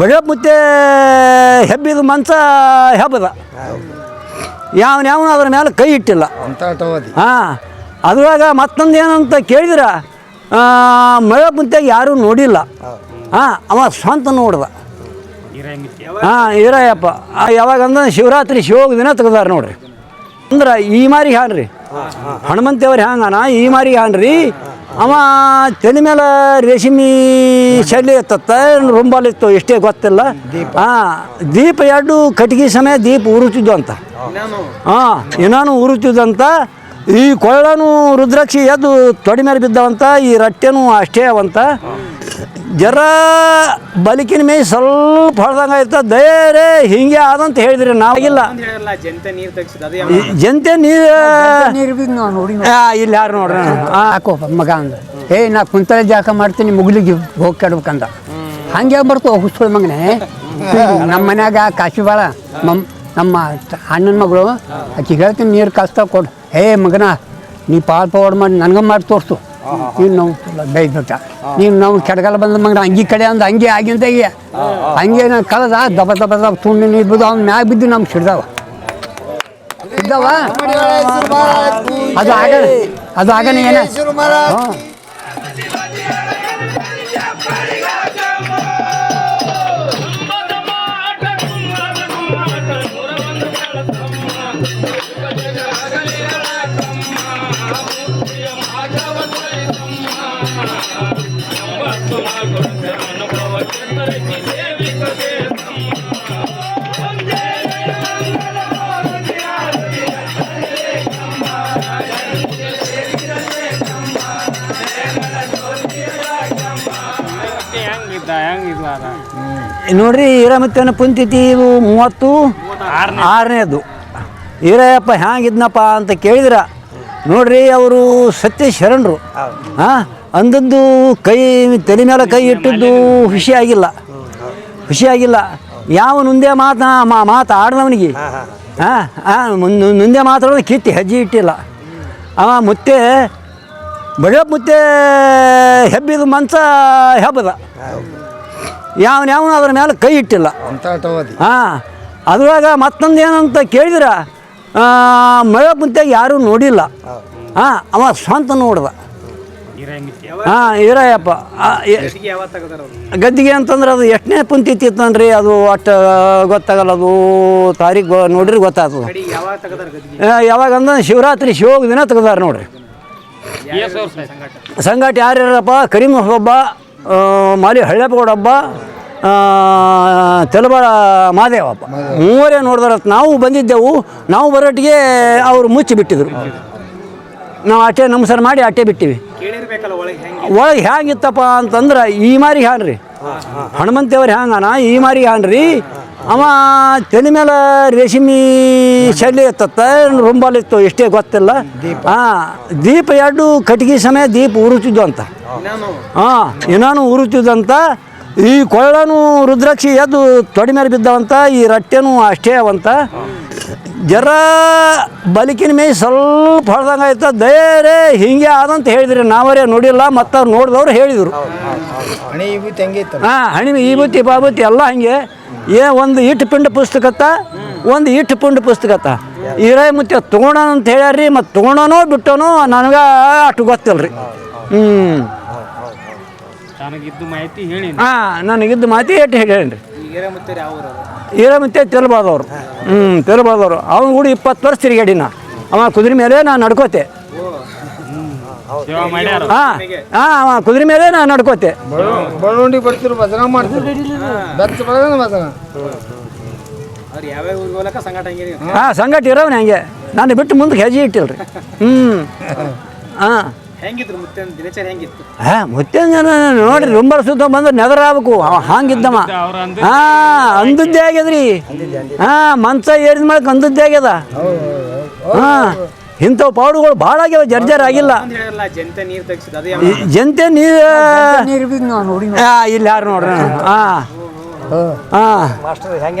ಬಡಿಯಪ್ಪ ಮುತ್ತೆ ಹೆಬ್ಬಿದ ಮಂಚ ಹೆಬ್ಬದ. ಯಾವನ ಯಾವನು ಅದ್ರ ಮೇಲೆ ಕೈ ಇಟ್ಟಿಲ್ಲ. ಹಾಂ ಅದ್ರಾಗ ಮತ್ತೊಂದು ಏನಂತ ಕೇಳಿದ್ರೆ ಮಳೆ ಮುಂತೆ ಯಾರೂ ನೋಡಿಲ್ಲ. ಹಾಂ ಅವ ಸ್ವಂತ ನೋಡ್ದ. ಹಾಂ ಯಾವಾಗ ಅಂದ್ರೆ ಶಿವರಾತ್ರಿ ಶಿವೋಗ ದಿನ ತೆಗ್ದಾರ ನೋಡ್ರಿ. ಅಂದ್ರೆ ಈ ಮಾರಿ ಹಾನ್ರಿ ಹನುಮಂತೇವ್ರಿ ಹ್ಯಾಂಗನ? ಈ ಮಾರಿ ಹಾನ್ರಿ ಅವ ತಲೆ ಮೇಲೆ ರೇಷ್ಮಿ ಶಲ್ಯ ಇತ್ತತ್ತ ರುಂಬಾಲಿತ್ತು ಇತ್ತು ಎಷ್ಟೇ ಗೊತ್ತಿಲ್ಲ. ಹಾಂ ದೀಪ ಎರಡು ಕಟ್ಟಿಗೆ ಸಮಯ ದೀಪ ಉರುತಿದ್ದು ಅಂತ. ಹಾಂ ಏನಾನು ಉರುತಿದ್ದಂತ ಈ ಕೊಳ್ಳನು ರುದ್ರಾಕ್ಷಿ ಎದ್ದು ತೊಡೆ ಮೇಲೆ ಬಿದ್ದವಂತ ಈ ರಟ್ಟೆನೂ ಅಷ್ಟೇ ಅವಂತ. ಜರ ಬಲಿಕಿನ ಮೇಲೆ ಸ್ವಲ್ಪ ಹೊಡೆದಂಗೆ ಆಯ್ತು ದಯರೇ ಹಿಂಗೆ ಆದಂತ ಹೇಳಿದ್ರಿ ನಾವಾಗಿಲ್ಲ ಜನತೆ ನೀರು ಇಲ್ಲಿ ಯಾರು ನೋಡ್ರಿ? ಹಾಕೋ ಮಗ ಅಂದ. ಏ ನಾ ಕುಂತಲೆ ಜಾಕ ಮಾಡ್ತೀನಿ ಮುಗಿಲಿಗೆ ಹೋಗಿ ಕೆಡ್ಬೇಕಂದ. ಹಂಗೆ ಬರ್ತು ಹುಸ್ಸುಳ ಮಗನೇ. ನಮ್ಮ ಮನ್ಯಾಗ ಕಾಶಿ ಬಾಳ. ಮಮ್ ನಮ್ಮ ಅಣ್ಣನ ಮಗಳು ಆಕೆ ಹೇಳ್ತೀನಿ ನೀರು ಕಾಸ್ತಾ ಕೊಡು. ಏ ಮಗನ ನೀ ಪಾಲ್ ಪವಾಡ್ ಮಾಡಿ ನನಗೆ ಮಾಡಿ ತೋರಿಸು. ನೀನು ನಾವು. ಬೈದ್ಬಿಟ್ಟ ನೀನು ನಾವು ಕೆಡಗಲ್ಲ ಬಂದ ಮಗನ ಅಂಗಿ ಕಡೆ ಅಂದ ಹಂಗೆ ಆಗಿಂದ ಹೀಗೆ ನಾನು ಕಳೆದ, ದಬ ದಬ ದಬ, ತುಂಡು ನೀರು ಬಿದ್ದು ಅವ್ನ ಮ್ಯಾಗ ಬಿದ್ದು ನಮ್ಗೆ ಸಿಡ್ದಾವ. ಸಿಡ್ದಾವ? ಅದು ಆಗ ಅದು ಆಗನ ಏನ? ನೋಡ್ರಿ ಈರಮತ್ತನ ಪುಂತಿತಿ ಇದು ಮೂವತ್ತು? ಆರನೇದು. ಹೀರಯ್ಯಪ್ಪ ಹ್ಯಾಂಗಿದ್ನಪ್ಪ ಅಂತ ಕೇಳಿದ್ರ. ನೋಡ್ರಿ ಅವರು ಸತ್ಯ ಶರಣರು ಹಾಂ? ಅಂದದ್ದು ಕೈ ತಲೆ ಮೇಲೆ ಕೈ ಇಟ್ಟಿದ್ದು ಖುಷಿಯಾಗಿಲ್ಲ ಖುಷಿಯಾಗಿಲ್ಲ ಯಾವ ನುಂದೆ ಮಾತ ಮಾತು ಆಡ್ದವನಿಗೆ. ಹಾಂ ಹಾಂ. ಮುಂದೆ ಮಾತಾಡೋದು ಕಿತ್ತಿ ಹೆಜ್ಜೆ ಇಟ್ಟಿಲ್ಲ. ಅವ ಮುತ್ತೆ ಬಡ ಮುತ್ತೆ ಹೆಬ್ಬಿದ ಮಂಚ ಹೆಬ್ಬದ. ಯಾವನ ಯಾವನು ಅದ್ರ ಮೇಲೆ ಕೈ ಇಟ್ಟಿಲ್ಲ. ಹಾಂ ಅದ್ರಾಗ ಮತ್ತೊಂದು ಏನಂತ ಕೇಳಿದ್ರೆ ಮಳೆ ಮುಂತಾಗ ಯಾರೂ ನೋಡಿಲ್ಲ. ಹಾಂ ಅವ ಸ್ವಂತ ನೋಡ್ದ. ಹಾಂ ಇರಯ್ಯಪ್ಪ ಗದ್ದಿಗೆ ಅಂತಂದ್ರೆ ಅದು ಎಷ್ಟನೇ ಪುಂತಿತ್ತು ಇತ್ತನ್ರಿ ಅದು ಅಷ್ಟು ಗೊತ್ತಾಗಲ್ಲ ಅದು ತಾರೀಕು ನೋಡ್ರಿ ಗೊತ್ತಾಗ್ತದೆ ಯಾವಾಗ ಅಂದ್ರೆ ಶಿವರಾತ್ರಿ ಶಿವೋಗ ದಿನ ತೆಗ್ದಾರ ನೋಡ್ರಿ. ಸಂಘಟ ಸಂಗಾಟ ಯಾರ್ಯಾರಪ್ಪ ಕರೀಮ್ ಒಬ್ಬ ಆ, ಮಾಲಿ ಹಳ್ಳೆಪ್ಪಗೌಡ ಒಬ್ಬ ಆ, ತೆಲಬಾಳ ಮಾದೇವಪ್ಪ ಮೂವರೇ ನೋಡಿದ್ರತ್ ನಾವು ಬಂದಿದ್ದೆವು ನಾವು ಬರೋಟ್ಟಿಗೆ ಅವರು ಮುಚ್ಚಿ ಬಿಟ್ಟಿದ್ರು. ನಾವು ಅಟ್ಟೆ ನಮಸ್ಕಾರ ಮಾಡಿ ಅಟ್ಟೆ ಬಿಟ್ಟಿವಿ. ಕೇಳಿರ್ಬೇಕಲ್ಲ ಒಳಗೆ ಹೆಂಗೆ? ಒಳಗೆ ಹ್ಯಾಂಗಿತ್ತಪ್ಪ ಅಂತಂದ್ರೆ ಈ ಮಾರಿ ಹ್ಯಾನ್ರಿ. ಹನುಮಂತೇವ್ರಿ ಹ್ಯಾಂಗನ ಈ ಮಾರಿ ಹ್ಯಾನ್ರಿ. ಅವ ತಲೆ ಮೇಲೆ ರೇಷ್ಮಿ ಶಲ್ಯ ಎತ್ತತ್ತ ರುಂಬಾಲ್ ಇತ್ತು ಎಷ್ಟೇ ಗೊತ್ತಿಲ್ಲ. ಹಾಂ ದೀಪ ಎರಡು ಕಟ್ಟಿಗೆ ಸಮಯ ದೀಪ ಉರುತಿದ್ದು ಅಂತ. ಹಾಂ ಏನಾನು ಉರುತಿದ್ದಂತ ಈ ಕೊಳ್ಳನು ರುದ್ರಾಕ್ಷಿ ಎದ್ದು ತೊಡಿ ಮೇಲೆ ಬಿದ್ದವಂತ ಈ ರಟ್ಟೆನೂ ಅಷ್ಟೇ ಅವಂತ ಜರ ಬಲಿಕಿನ ಮೇಲೆ ಸ್ವಲ್ಪ ಹೊಡೆದಂಗೆ ಆಯ್ತು. ದಯರೇ ಹಿಂಗೆ ಆದಂತ ಹೇಳಿದ್ರಿ. ನಾವರೇ ನೋಡಿಲ್ಲ ಮತ್ತು ನೋಡಿದವ್ರು ಹೇಳಿದರು. ಹಣೆ ಹಾಂ ಹಣಿಮೆ ಈ ಬುತ್ತಿ ಬಾಬುತ್ತಿ ಎಲ್ಲ ಹಂಗೆ. ಏ ಒಂದು ಇಟ್ಟು ಪಿಂಡ ಪುಸ್ತಕತ್ತ ಒಂದು ಇಟ್ಟು ಪಿಂಡ ಪುಸ್ತಕತ್ತ. ಇರೈ ಮುತ್ತೆ ತೊಗೊಳೋಣ ಅಂತ ಹೇಳ್ಯಾರ್ರಿ ಮತ್ತು ತೊಗೊಳೋನೋ ಬಿಟ್ಟನೋ ನನಗೆ ಅಷ್ಟು ಗೊತ್ತಿಲ್ಲ ರೀ ಹ್ಞೂ ಮಾಹಿತಿ ಹಾಂ ನನಗಿದ್ದು ಮಾತಿ ಎಟ್ಟು ಹೇಳೇನ್ರಿ? ಈರ ಮತ್ತೆ ತೆಲಬಾದವ್ರು. ಹ್ಞೂ ತೆಲಬಾದವ್ರು. ಅವನು ಕೂಡ ಇಪ್ಪತ್ತು ವರ್ಷ ತಿರುಗಾಡಿನ ಅವ ಕುದುರೆ ಮೇಲೆ ನಾನು ನಡ್ಕೋತೆ. ಹಾಂ ಹಾಂ ಅವ ಕುದುರೆ ಮೇಲೆ ನಾನು ನಡ್ಕೋತೆ. ಬಳ್ಳುಂಡಿ ಬರ್ತಿರು ಭಜನ ಮಾಡ್ತಿರು. ಬೆಚ್ಚ ಬರೋದ ಭಜನ. ಹಾ ಸಂಘಟ ಇರೋವನ ಹಂಗೆ. ನಾನು ಬಿಟ್ಟು ಮುಂದಕ್ಕೆ ಹೆಜ್ಜೆ ಇಟ್ಟಿಲ್ರಿ. ಹ್ಞೂ ಹಾಂ. ಹೆಂಗಿದ್ರು ಮುತ್ತೆ ದಿನಚರಿ ಹೆಂಗಿತ್ತು? ಹಾಂ ಮತ್ತೆ ನೋಡ್ರಿ ರುಂಬರ ಸುತ್ತ ಬಂದ್ರೆ ನೆದರಾಗಬೇಕು ಅವ ಹಾಂಗಿದ್ದಮ್ಮ ಹಾಂ ಅಂದದ್ದೇ ಆಗ್ಯದ್ರಿ ಹಾ ಮನ್ಸ ಏರಿದ ಮಾಡಕ್ಕೆ ಅಂದದ್ದೇ ಆಗ್ಯದ. ಹಾಂ. ಇಂಥವು ಪಾಡುಗಳು ಭಾಳ ಆಗ್ಯಾವ ಜರ್ಜರ್ ಆಗಿಲ್ಲ. ಜನತೆ ನೀರು ಜನತೆ ನೀರು ನೀರು ಬಿದ್ದು ನೋಡಿ ಆ, ಇಲ್ಲಿ ಯಾರು ನೋಡ್ರಿ? ಹಾಂ. ಹಾಂ.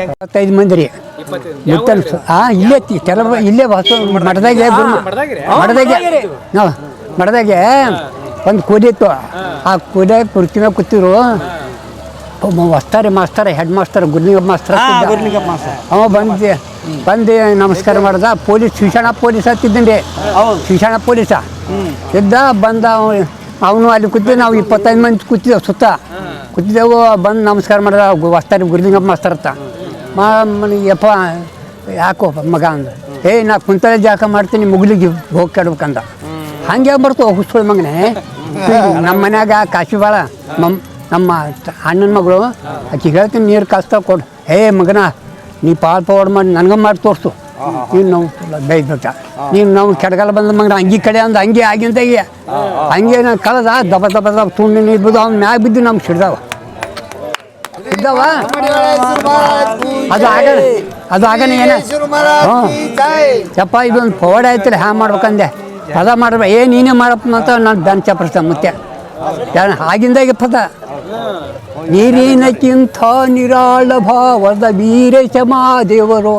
ಇಪ್ಪತ್ತೈದು ಮಂದಿ ರೀ ಹಾಂ ಇಲ್ಲೇ ತೆಲ ಇಲ್ಲೇ ಹೊಸ ಮಠದಾಗೆ ಮಠದಾಗೆ ನಾವು ಮಠದಾಗೆ ಒಂದು ಕೂದಿತ್ತು. ಆ ಕೂದ ಕುರ್ತಿನ ಮ್ಯಾಗ ಕೂತಿರು ವಸ್ತಾರೆ ಮಾಸ್ತರ ಹೆಡ್ ಮಾಸ್ತರ ಗುರ್ಲಿಂಗ ಮಾಸ್ತರ್ ಅವ ಬಂದಿ ಬಂದು ನಮಸ್ಕಾರ ಮಾಡ್ದ. ಪೊಲೀಸ್ ಶಿಕ್ಷಣ ಪೊಲೀಸ್ ಹತ್ತಿದ್ದಂಡೆ ಶಿಕ್ಷಣ ಪೊಲೀಸ. ಇದ್ದ ಬಂದ ಅವನು ಅಲ್ಲಿ ಕೂತಿದ್ದೆ ನಾವು ಇಪ್ಪತ್ತೈದು ಮಂದಿ ಕೂತಿದ್ದೆವು ಸುತ್ತ. ಕೂತಿದ್ದೆವು ಬಂದು ನಮಸ್ಕಾರ ಮಾಡ್ದ ವಸ್ತಾರೆ ಗುರ್ಲಿಂಗಪ್ಪ ಮಾಸ್ತರ್ ಅಂತ ಮಾ ಯಪ್ಪ ಯಾಕೋ ಮಗ ಅಂದ. ಏಯ್ ನಾ ಕುಂತಲೆ ಜಾಕ ಮಾಡ್ತೀನಿ ಮುಗಿಲಿಗೆ ಹೋಗಿ ಕೆಡ್ಬೇಕಂದ ಹಂಗೆ ಬರ್ತು ಹುಸ್ಕೊಳ್ ಮಗನೇ. ನಮ್ಮ ಮನ್ಯಾಗ ಕಾಶಿ ಭಾಳ ಮಮ್ ನಮ್ಮ ಅಣ್ಣನ ಮಗಳು ಆಕಿ ಹೇಳ್ತೀನಿ, ನೀರು ಕಾಸ್ತಾ ಕೊಡು. ಏ ಮಗನ, ನೀ ಪಾಲ್ ಪವಾಡ್ ಮಾಡಿ ನನಗೆ ಮಾಡಿ ತೋರಿಸು. ನೀನು ನಾವು ಬೈದ್ಬಿಟ್ಟ ನೀನು ನಾವು ಕೆಡಗಾಲ ಬಂದ ಮಗನ, ಅಂಗಿ ಕಡೆ ಅಂದ ಹಂಗೆ ಆಗಿಂದ ಹಂಗೆ ನಾನು ಕಳೆದ? ದಬ ದಬ ದಬ ತುಂಡು ನೀರು ಬಿದ್ದು ಅವ್ನ ಮ್ಯಾಗ ಬಿದ್ದು ನಮ್ಗೆ ಸಿಡ್ದಾವ. ಇದ್ದಾವ ಅದು ಆಗ ಅದು ಆಗನ ಏನ? ಹಾಂ ಯಪ್ಪ, ಇದೊಂದು ಪವಾಡ ಆಯ್ತಲ್ಲ ಹ್ಯಾ ಮಾಡ್ಬೇಕಂದೆ? ಪದ ಮಾಡ್ಬೇಕು ಏ ನೀನೇ ಮಾಡಪ್ಪ ಅಂತ ನಾನು ಬೆನ್ ಚಪ್ಪರ್ಸ ಮುತ್ತೆ ಆಗಿಂದಾಗೆ ಪದ. ನೀರಿನಕ್ಕಿಂತ ನಿರಾಳ ಭಾವದ ವೀರೇಶ ದೇವರು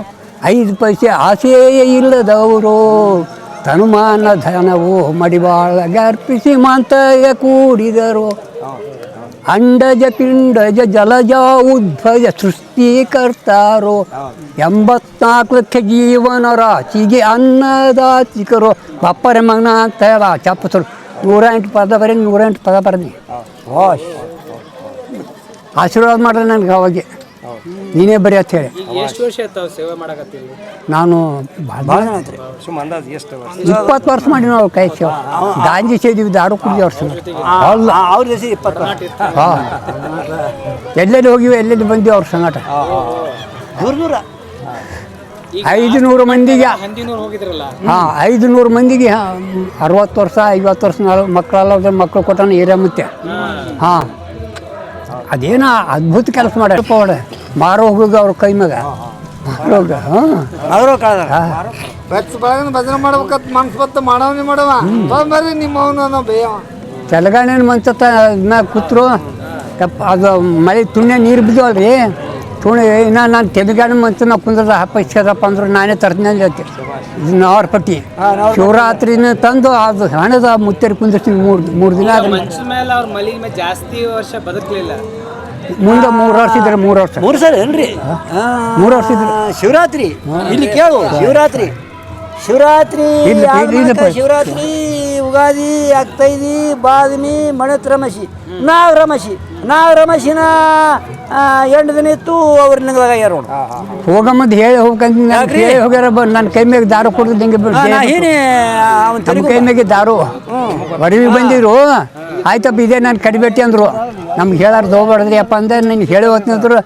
ಐದು ಪೈಸೆ ಆಸೆಯೇ ಇಲ್ಲದವರು. ತನುಮಾನ ಧನವು ಮಡಿವಾಳಗೆ ಅರ್ಪಿಸಿ ಮಾಂತಯ ಕೂಡಿದರು. ಅಂಡಜ ಪಿಂಡಜ ಜಲಜ ಉದ್ಭಜ ಸೃಷ್ಟಿಕರ್ತಾರೋ ಎಂಬತ್ನಾಲ್ಕು ಲಕ್ಷ ಜೀವನ ರಾಶಿಗೆ ಅನ್ನದಾತಿಕರು ಬಪ್ಪರೆ ಮಗನ ಅಂತ ಹೇಳ ಚಪ್ಪಸರು ನೂರ ಎಂಟು ಪದ ಬರೀ ನೂರ ಎಂಟು ಪದ ಬರದಿ ಆಶೀರ್ವಾದ ಮಾಡಿದ್ರೆ ನನಗೆ ಅವಾಗೆ ನೀನೇ ಬರೀ ಅಂತ ಹೇಳಿ. ಎಷ್ಟು ವರ್ಷ ಆಯ್ತು ಸೇವೆ ಮಾಡಕತ್ತೀರಿ? ನಾನು ಭಾಳ ಸುಮ್ಮ ಅಂದಾಜು ಎಷ್ಟು ವರ್ಷ? ಇಪ್ಪತ್ತು ವರ್ಷ ಮಾಡಿ ನಾವು ಕೈ ಸೇವೆ. ಗಾಂಜಿ ಸೇದಿವಿ ದಾರು ಕುಡಿದ ವರ್ಷ ಅಲ್ಲ. ಅವ್ರ ದೇಶ ಇಪ್ಪತ್ತು ಹಾಂ. ಎಲ್ಲೆಲ್ಲಿ ಹೋಗಿವೆ ಎಲ್ಲೆಲ್ಲಿ ಬಂದಿವೆ ಅವ್ರ ಸಂಗಟ? ದೂರ ದೂರ. ಐದು ನೂರು ಮಂದಿಗೆ. ಹಾಂ ಐದು ನೂರು ಮಂದಿಗೆ ಅರವತ್ತು ವರ್ಷ ಐವತ್ತು ವರ್ಷ ಮಕ್ಕಳೆಲ್ಲ ಮಕ್ಕಳಲ್ಲ ಮಕ್ಕಳು ಕೊಟ್ಟಾನ ಏರಿಯಾ ಮತ್ತೆ ಹಾಂ. ಅದೇನೋ ಅದ್ಭುತ ಕೆಲಸ ಮಾಡ್ಯಾರಪ್ಪ ಅವಡೆ ಮಾರೋ ಹೋಗ ಅವ್ರ ಕೈ ಮ್ಯಾಗ. ಮಾರೋಗ ಹಾಂ. ಅವರು ಕಳೆದ ಬೆಚ್ಚ ಬೆಳಗಿನ ಭಜನೆ ಮಾಡ್ಬೇಕಂತ ಮನ್ಸು ಬತ್ತ ಮಾಡವನಿ ಮಾಡವ ಬರ್ರಿ ನಿಮ್ಮ ಅವನು ಬೇಯವ ತೆಲಗಾಣಿನ ಮಂಚತ್ತ ಮ್ಯಾಗ ಕೂತ್ರು. ಅದು ಮಳೆ ತುಣ್ಯ ನೀರು ಬಿದ್ದವಲ್ರಿ. ತುಣಿ ಇನ್ನು ನಾನು ತೆಲಗಾಣ ಮಂಚ ನಾವು ಕುಂದ್ರದ ಹಪ್ಪ ಇಸ್ಕದಪ್ಪ ಅಂದ್ರೆ ನಾನೇ ತರ್ತೀನಿ ಅಂತ ಹೇಳ್ತೀನಿ. ಇದು ನಾವ್ರ ಪಟ್ಟಿ. ಶಿವರಾತ್ರಿನ ತಂದು ಅದು ಹಣದ ಮುತ್ತೇರಿ ಕುಂದಿರ್ತೀನಿ ಮೂರು ಮೂರು ದಿನ ಆದ್ರೆ ಮನುಷ್ಯನ ಮೇಲೆ ಅವ್ರ ಮಲಿ ಮೇಲೆ ಜಾಸ್ತಿ ವರ್ಷ ಬದುಕಲಿಲ್ಲ. ಮುಂದೆ ಮೂರು ವರ್ಷ ಇದ್ರೆ ಮೂರು ವರ್ಷ. ಮೂರು ಸರ್ ಏನ್ರಿ? ಮೂರು ವರ್ಷ ಇದ್ರೆ. ಶಿವರಾತ್ರಿ. ಇಲ್ಲಿ ಕೇಳು ಶಿವರಾತ್ರಿ. ಶಿವರಾತ್ರಿ ಶಿವರಾತ್ರಿ ಯುಗಾದಿ ಅಕ್ತೈದಿ ಇಲ್ಲ, ಮಣತ್ ರಮಶಿ ನಾವ್ ರಮಶಿ ನಾವ್ ರಮಶಿನ ಎಂಟು ದಿನ ಇತ್ತು ಅವ್ರ ನಿಂಗಾಗ್ಯಾರ ಯಾರು ಹೋಗಮ್ಮದ್ ಹೇಳಿ ಹೋಗ್ಬೇಕಂತ ನಾನು ಹೇಳಿ ಹೋಗ್ಯಾರ ಬ ನನ್ನ ಕೈ ಮ್ಯಾಗ ದಾರು ಕೊಡೋದು ಹಿಂಗೆ ಬಿಡ್- ನಾ ಏನೇ ನಮ್ಮ ಕೈ ಮ್ಯಾಗೆ ದಾರು. ಒಡವಿ ಬಂದಿದ್ರು ಆಯ್ತಪ್ಪ ಇದೇ ನಾನು ಕಡಿಬೇಟಿ ಅಂದರು. ನಮ್ಗೆ ಹೇಳಾರ್ದು ಹೋಗ್ಬಾರ್ದ್ರಿ ಅಪ್ಪ ಅಂದ್ರೆ ನಿನ್ಗೆ ಹೇಳಿ ಹೋಗ್ತಿದ್ರು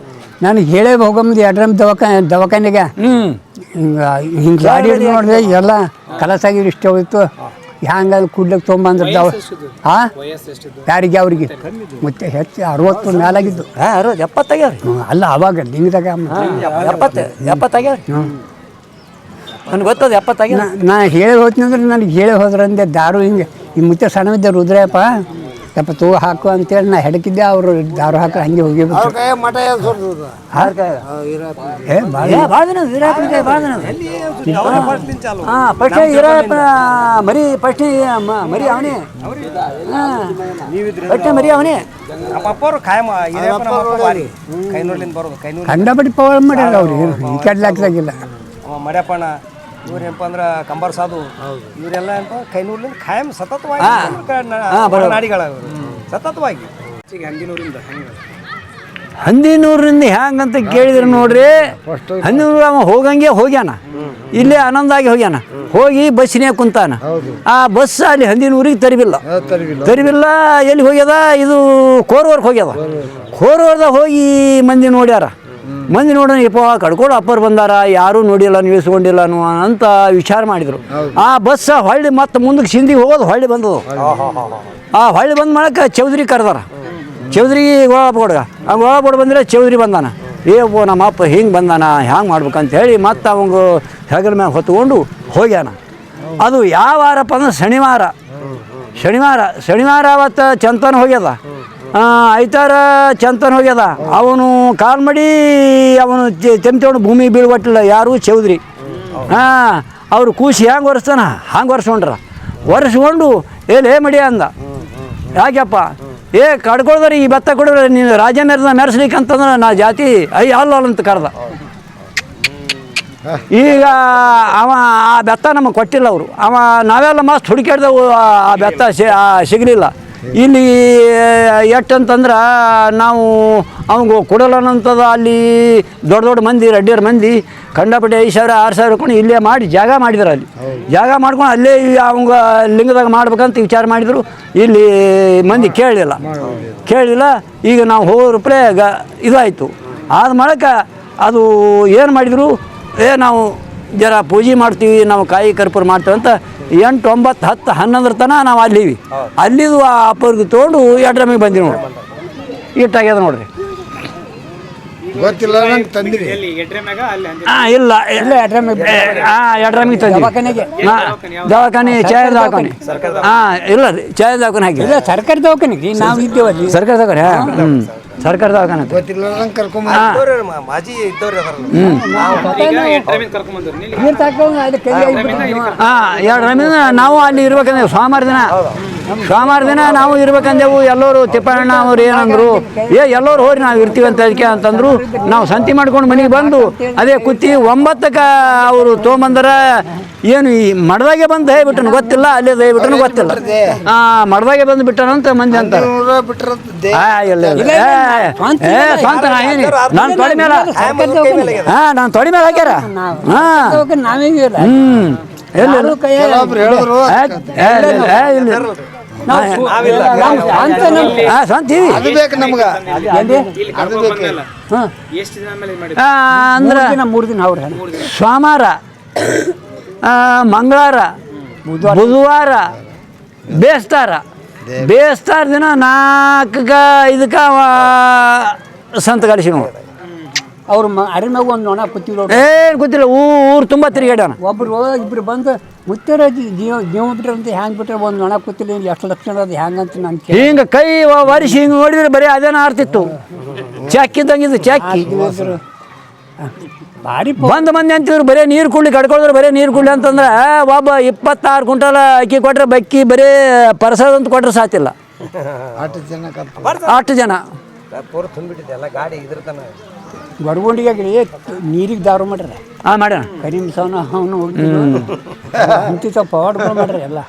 ನನಗೆ ಹೇಳೇ ಹೋಗಮ್ಮದು ಎಡ್ರಮ್ ದವಾಖಾನೆ ದವಾಖಾನೆಗೆ. ಹಿಂಗೆ ಹಿಂಗೆ ಗಾಡಿ ನೋಡಿದೆ ಎಲ್ಲ ಕಲಸಾಗಿ ಇಷ್ಟ ಹೋಯ್ತು. ಹ್ಯಾಂಗ ಕೂಡ್ಲಿಕ್ಕೆ ತೊಗೊಂಬಂದ್ರೆ ಹಾಂ ಯಾರಿಗೆ ಅವ್ರಿಗೆ? ಮತ್ತೆ ಹೆಚ್ಚು ಅರವತ್ತು ಮೇಲಾಗಿದ್ದು. ಹಾ ಅರವತ್ತು ಎಪ್ಪತ್ತಾಗ್ಯಾವ್ರಿ. ಹ್ಮ್, ಅಲ್ಲ ಅವಾಗ ಲಿಂಗದಾಗ ಎಪ್ಪತ್ತು ಎಪ್ಪತ್ತಾಗ್ಯಾವ್ರಿ. ನನಗೆ ಗೊತ್ತದ ಎಪ್ಪತ್ತಾಗ್ಯಾವ ನಾ ಹೇಳಿ ಹೋಗ್ತೀನಿ ಅಂದ್ರೆ ನನಗೆ ಹೇಳಿ ಹೋದ್ರಂದೆ ದಾರು ಹಿಂಗೆ. ಈ ಮುತ್ತೆ ಸಣ್ಣವಿದ್ದೆ ರುದ್ರಪ್ಪ ಯಪ್ಪ ತೂ ಹಾಕು ಅಂತೇಳಿ ನಾ ಹೆಡಕಿದ್ದೆ ಅವರು ದಾರು ಹಾಕಿ ಹಂಗೆ ಹೋಗಿ ಏ ಭಾಳ ಏ, ಭಾಳ ದಿನ ವೀರಪ್ಪನಿಗೆ ಭಾಳ ದಿನ ಹಾಂ ಫಸ್ಟ್ ವೀರಪ್ಪ ಮರಿ ಫಸ್ಟ್ ಮರಿ ಅವನೇ. ಫಸ್ಟ್ ಮರಿ ಅವನೇ. ಬಾರಿ. ನೋಡ್ಲಿಂದ ಬರೋದು ಕಂಡಪಟ್ಟಿ ಅವರು ಮಾಡ್ಯಾರ ಅವ್ರು ಈ ಕಡ್ಲಾಕ್ದಾಗಿಲ್ಲ ಮಡ್ಯಪ್ಪಣ್ಣ ಇವ್ರು ಏನಪ್ಪ ಅಂದ್ರೆ ಕಂಬಾರ್ ಸಾಧು. ಇವರೆಲ್ಲ ಏನಪ್ಪ ಕೈನೂರ್ಲಿಂದ ಖಾಯಂ ಸತತವಾಗಿ ನಾಡಿಗಳ ಸತತವಾಗಿ. ಈಗ ಹಂದಿನೂರಿಂದ ಹೆಂಗೆ ಹಂದಿನೂರಿನಿಂದ ಹ್ಯಾಂಗಂತ ಕೇಳಿದ್ರೆ ನೋಡ್ರಿ ಹಂದಿನೂರು ಅವ ಹೋಗಂಗೆ ಹೋಗ್ಯಾನ. ಇಲ್ಲೇ ಆನಂದಾಗಿ ಹೋಗ್ಯಾನ. ಹೋಗಿ ಬಸ್ಸಿನೇ ಕುಂತಾನ. ಆ ಬಸ್ ಅಲ್ಲಿ ಹಂದಿನೂರಿಗೆ ತರಿಬಿಲ್ಲ. ತರಿಬಿಲ್ಲ. ಎಲ್ಲಿ ಹೋಗ್ಯದ? ಇದು ಕೋರ್ವರ್ಗೆ ಹೋಗ್ಯದ. ಕೋರ್ವರ್ದಾಗ ಹೋಗಿ ಮಂದಿ ನೋಡ್ಯಾರ. ಮಂದಿ ನೋಡೋಣ ಇಪ್ಪ ಕಡ್ಕೊಂಡು ಅಪ್ಪರ್ ಬಂದಾರ ಯಾರೂ ನೋಡಿಲ್ಲ ನಿಲ್ಲಿಸ್ಕೊಂಡಿಲ್ಲ ಇಸ್ಕೊಂಡಿಲ್ಲ ಅಂತ ವಿಚಾರ ಮಾಡಿದ್ರು. ಆ ಬಸ್ ಹೊಳ್ಳಿ ಮತ್ತೆ ಮುಂದಕ್ಕೆ ಸಿಂಧಿ ಹೋಗೋದು ಹೊಳ್ಳಿ ಬಂದದು. ಆ ಹೊಳ್ಳಿ ಬಂದ ಮಾಡಕ್ಕೆ ಚೌಧರಿ ಕರೆದಾರ. ಚೌಧರಿ ಗೋಳಪ್ಪ ಕೊಡ್ಗ. ಆ ಗೋಳಪ್ಪ ಬಂದರೆ ಚೌಧರಿ ಬಂದಾನ. ಏಪ್ಪ ನಮ್ಮ ಅಪ್ಪ ಹಿಂಗೆ ಬಂದಾನ ಹ್ಯಾಂಗೆ ಮಾಡ್ಬೇಕಂತ ಹೇಳಿ ಮತ್ತೆ ಅವಂಗ ಹೆಗಲ ಮ್ಯಾಗ ಹೊತ್ಕೊಂಡು ಹೋಗ್ಯಾನ. ಅದು ಯಾವಾರಪ್ಪ ಅಂದ್ರೆ ಶನಿವಾರ. ಶನಿವಾರ ಶನಿವಾರ ಅವತ್ತು ಚಂತನ ಹೋಗ್ಯದ. ಐತಾರ ಚಂತನ ಹೋಗ್ಯದ. ಅವನು ಕಾಲ್ ಮಾಡಿ ಅವನು ತೆಮ್ತೇವನು ಭೂಮಿ ಬೀಳ್ಬಟ್ಟಿಲ್ಲ ಯಾರು ಚೌದ್ರಿ. ಹಾಂ, ಅವ್ರು ಕೂಸಿ ಹ್ಯಾಂಗೆ ಒರೆಸ್ತಾನ? ಹಂಗೆ ಒರೆಸ್ಕೊಂಡ್ರ? ಒರೆಸ್ಕೊಂಡು ಎಲ್ಲಿ ಮಡಿ ಅಂದ. ಯಾಕೆಪ್ಪ ಏ, ಕಡ್ಕೊಳ್ದ್ರಿ, ಈ ಭತ್ತ ಕೊಡಿದ್ರೆ ನೀನು ರಾಜ ಮೇರೆದ ಮೆರೆಸ್ಲಿಕ್ಕೆ ಅಂತಂದ್ರೆ ನಾ ಜಾತಿ ಅಯ್ಯ ಅಲ್ಲ ಅಂತ ಕರೆದ. ಈಗ ಅವ ಆ ಬೆತ್ತ ನಮಗೆ ಕೊಟ್ಟಿಲ್ಲ ಅವರು. ಅವ ನಾವೆಲ್ಲ ಮಸ್ತ್ ಹುಡುಕಾಡ್ದೆವು ಆ ಬೆತ್ತ ಸಿಗಲಿಲ್ಲ. ಇಲ್ಲಿ ಎಟ್ಟಂತಂದ್ರೆ ನಾವು ಅವಂಗೆ ಕೊಡಲನಂಥದ್ದು ಅಲ್ಲಿ ದೊಡ್ಡ ದೊಡ್ಡ ಮಂದಿ ರೆಡ್ಡಿಯರ್ ಮಂದಿ ಕಂಡಪಟ್ಟೆ ಐದು ಸಾವಿರ ಆರು ಸಾವಿರ ಕೊಂಡು ಇಲ್ಲೇ ಮಾಡಿ ಜಾಗ ಮಾಡಿದ್ರು ಅಲ್ಲಿ. ಜಾಗ ಮಾಡ್ಕೊಂಡು ಅಲ್ಲೇ ಅವಂಗ ಲಿಂಗದಾಗ ಮಾಡ್ಬೇಕಂತ ವಿಚಾರ ಮಾಡಿದರು. ಇಲ್ಲಿ ಮಂದಿ ಕೇಳಲಿಲ್ಲ ಕೇಳಲಿಲ್ಲ ಈಗ ನಾವು ಹೋಗ್ರಪ್ಲೆ ಗ ಇದಾಯಿತು. ಆದ ಮೂಲಕ ಅದು ಏನು ಮಾಡಿದರು ಏ ನಾವು ಜರ ಪೂಜೆ ಮಾಡ್ತೀವಿ ನಾವು ಕಾಯಿ ಕರ್ಪೂರ ಮಾಡ್ತೀವಿ ಅಂತ ಎಂಟು ಒಂಬತ್ತು ಹತ್ತು ಹನ್ನೊಂದರ ತನಕ ನಾವು ಅಲ್ಲಿವಿ ಅಲ್ಲಿದು ಆ ಅಪ್ಪರ್ಗೆ ತೊಗೊಂಡು ಎಡ್ರಮಿಗೆ ಬಂದಿವಿ ನೋಡಿ. ಇಟ್ಟಾಗ್ಯದ ನೋಡ್ರಿ. ಗೊತ್ತಿಲ್ಲ ತಂದಿರಿ ಹಾಂ ಇಲ್ಲ ಇಲ್ಲ ಎಡ್ರಮಿಗೆ ಹಾಂ ಎಡ್ರಮಿಗೆ ತಂದಿವಿ. ದವಾಖಾನೆಗೆ? ಹಾಂ ದವಾಖಾನೆ ಚಾಯ ದವಾಖಾನೆ ಹಾಂ ಇಲ್ಲ ರೀ ಚಾಯ ದವಾಖಾನೆ ಹಾಕಿ ಇಲ್ಲ ಸರ್ಕಾರಿ ದವಾಖಾನೆಗೆ? ನಾವು ಇದ್ದೇವಲ್ಲಿ. ಸರ್ಕಾರಿ ದವಾಖಾನೆ ಹ್ಞೂ ಸರ್ಕಾರ ದವಾಖಾನೆ. ಗೊತ್ತಿಲ್ಲ ಹಾಂ. ಮಾಜಿ ಇದ್ದವ್ರು ನೀರು ಕೈ ಹಾಂ ಎರಡು ನಾವು ಅಲ್ಲಿ ಇರ್ಬೇಕಂದ್ರೆ ಸೋಮವಾರ ದಿನ. ಸೋಮವಾರ ದಿನ ನಾವು ಇರ್ಬೇಕಂದೆವು ಎಲ್ಲರೂ ತಿಪ್ಪಣ್ಣ ಅವ್ರು ಏನಂದ್ರು ಏ ಎಲ್ಲರೂ ಹೋರಿ ನಾವು ಇರ್ತೀವಿ ಅಂತ ಅದಕ್ಕೆ ಅಂತಂದ್ರು ನಾವು ಸಂತಿ ಮಾಡ್ಕೊಂಡು ಮನೆಗೆ ಬಂದು ಅದೇ ಕುತ್ತಿ ಒಂಬತ್ತಕ್ಕೆ ಅವರು ತೊಗೊಂಬಂದರ ಏನು ಈ ಮಡದಾಗೆ ಬಂದು ಹೇಳ್ಬಿಟ್ಟನು ಗೊತ್ತಿಲ್ಲ ಅಲ್ಲೇ ದಯಬಿಟ್ಟನು ಗೊತ್ತಿಲ್ಲ. ಹಾ ಮಡದಾಗೆ ಬಂದು ಬಿಟ್ಟನಂತ ಮಂದಿ ಅಂತ ಸ್ವಂತ ನಾ ಏನು? ನಾನು ತೊಡೆ ಮೇಲೆ ಹಾ ನಾನು ತೊಡೆ ಮೇಲೆ ಹಾಕ್ಯಾರ? ಹಾ ಹ್ಮ್ ನಾವೇ ಇಲ್ಲ ಹ್ಞೂ ಎಲ್ಲಿ ಹೇಳಿದ್ರು ಅಂತ ನಮ್ಮ ಹಾಂ ಸ್ವಂತ ಇವಿ ಅದು ಬೇಕು ನಮ್ಗೆ. ಕರ್ಕೊಂಡ್ ಬಂದ್ಮೇಲೆ ಹಾಂ. ಎಷ್ಟು ದಿನ ಇದು ಅಂದ್ರೆ ಮೂರು ದಿನ ಮೂರು ದಿನ ಅವ್ರ. ಸೋಮವಾರ ಮಂಗಳವಾರ ಬುಧವಾರ. ಬೇಸ್ತಾರ. ಬೇಸ್ತಾರ ದಿನ ನಾಲ್ಕಕ್ಕ ಇದಕ್ಕೆ ಸಂತ ಕಳಿಸಿ ನೋಡಿ. ಅವ್ರು ಮ ಅರಿಮ್ಯಾಗ ಒಂದು ನೊಣ ಕೂತಿಲ್ಲ ಏನು ಗೊತ್ತಿಲ್ಲ ಊರು ತುಂಬ ತಿರುಗಾಡ್ಯಾನ ಒಬ್ರು ಇಬ್ರು ಬಂದು ಮುತ್ತರ ಜೀವ ಜೀವ ಬಿಟ್ರೆ ಅಂತ ಹ್ಯಾಂಗೆ ಬಿಟ್ರೆ ಒಂದು ನೊಣ ಕೂತಿಲ್ಲ ಇಲ್ಲಿ ಎಷ್ಟು ಲಕ್ಷಣ ಅದು ಹ್ಯಾಂಗಂತ ಅಂತ ನಾನು ಕೇಳಿ ಹಿಂಗೆ ಕೈ ಒರೆಸಿ ಹಿಂಗೆ ನೋಡಿದ್ರೆ ಬರೀ ಅದೇನ ಆರ್ತಿತ್ತು ಚಾಕಿ ಚಕ್ಕಿ ಚಾಕಿ. ಭಾರಿ ಬಂದ ಮಂದಿ ಅಂತಿದ್ರು ಬರೀ ನೀರು ಕುಳ್ಳಿ ಕಡ್ಕೊಳಿದ್ರೆ ಬರೀ ನೀರು ಕುಳ್ಳಿ ಅಂತಂದ್ರೆ ಒಬ್ಬ ಇಪ್ಪತ್ತಾರು ಕ್ವಿಂಟಲ್ ಅಕ್ಕಿ ಕೊಟ್ಟರೆ ಬಕ್ಕಿ ಬರೀ ಪರಸದಂತ ಕೊಟ್ಟರೆ ಕೊಟ್ರೆ ಸಾತಿಲ್ಲ ಜನ ಅಷ್ಟು ಜನ. ಪೂರ ತುಂಬಿಟ್ಟಿದೆ ಎಲ್ಲ ಗಾಡಿ ಇದ್ರ ತನ. ಗಡ್ಗೊಂಡಿಗೆ ನೀರಿಗೆ ದಾರು ಮಾಡ್ರಿ ಹಾಂ ಮಾಡ್ಯಾರ ಕರಿಮ್ ಸವನ ಅವನು ಹೋಗ್ತಿದ್ರು ಇಂತಿತ್ತ ಪವಾಡ್ಗಳು ಮಾಡ್ರಿ ಎಲ್ಲ.